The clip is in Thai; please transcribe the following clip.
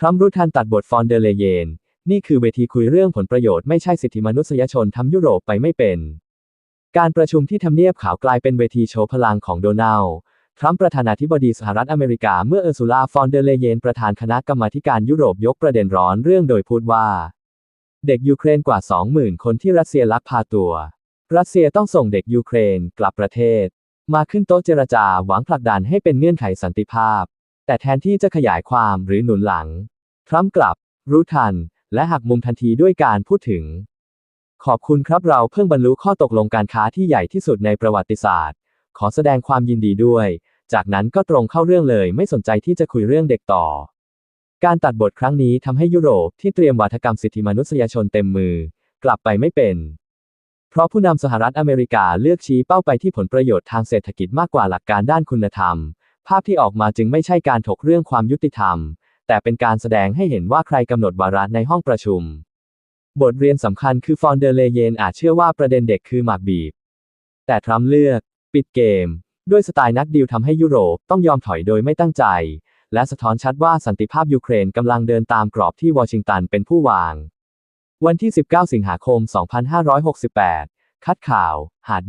ทรัมป์รู้ทันตัดบทฟอนเดเลเยน นี่คือเวทีคุยเรื่องผลประโยชน์ไม่ใช่สิทธิมนุษยชนทำยุโรปไปไม่เป็น การประชุมที่ทำเนียบขาวกลายเป็นเวทีโชว์พลังของโดนัลด์ทรัมป์ประธานาธิบดีสหรัฐอเมริกาเมื่อเออร์ซูลาฟอนเดเลเยนประธานคณะกรรมาการยุโรปยกประเด็นร้อนเรื่องโดยพูดว่า เด็กยูเครนกว่า 20,000 คนที่รัสเซียลักพาตัว รัสเซียต้องส่งเด็กยูเครนกลับประเทศ มาขึ้นโต๊ะเจรจาหวังผลักดันให้เป็นเงื่อนไขสันติภาพ แต่แทนที่จะขยายความหรือหนุนหลัง ทรัมป์กลับ รู้ทัน และหักมุมทันทีด้วยการพูดถึง ขอบคุณครับเราเพิ่งบรรลุข้อตกลงการค้าที่ใหญ่ที่สุดในประวัติศาสตร์ ขอแสดงความยินดีด้วย จากนั้นก็ตรงเข้าเรื่องเลยไม่สนใจที่จะคุยเรื่องเด็กต่อ การตัดบทครั้งนี้ทำให้ยุโรปที่เตรียมวาทกรรมสิทธิมนุษยชนเต็มมือ กลับไปไม่เป็น เพราะผู้นำสหรัฐอเมริกาเลือกชี้เป้าไปที่ผลประโยชน์ทางเศรษฐกิจมากกว่าหลักการด้านคุณธรรม ภาพที่ออกมาจึงไม่ใช่การถกเรื่องความยุติธรรม แต่เป็นการแสดงให้เห็นว่าใครกำหนดวาระในห้องประชุม บทเรียนสำคัญคือฟอนเดเลเยนอาจเชื่อว่าประเด็นเด็กคือหมากบีบ แต่ทรัมป์เลือก ปิดเกม ด้วยสไตล์นักดีลทำให้ยุโรปต้องยอมถอยโดยไม่ตั้งใจ และสะท้อนชัดว่าสันติภาพยูเครนกำลังเดินตามกรอบที่วอชิงตันเป็นผู้วาง วันที่ 19 สิงหาคม 2568 คัดข่าว หาดใหญ่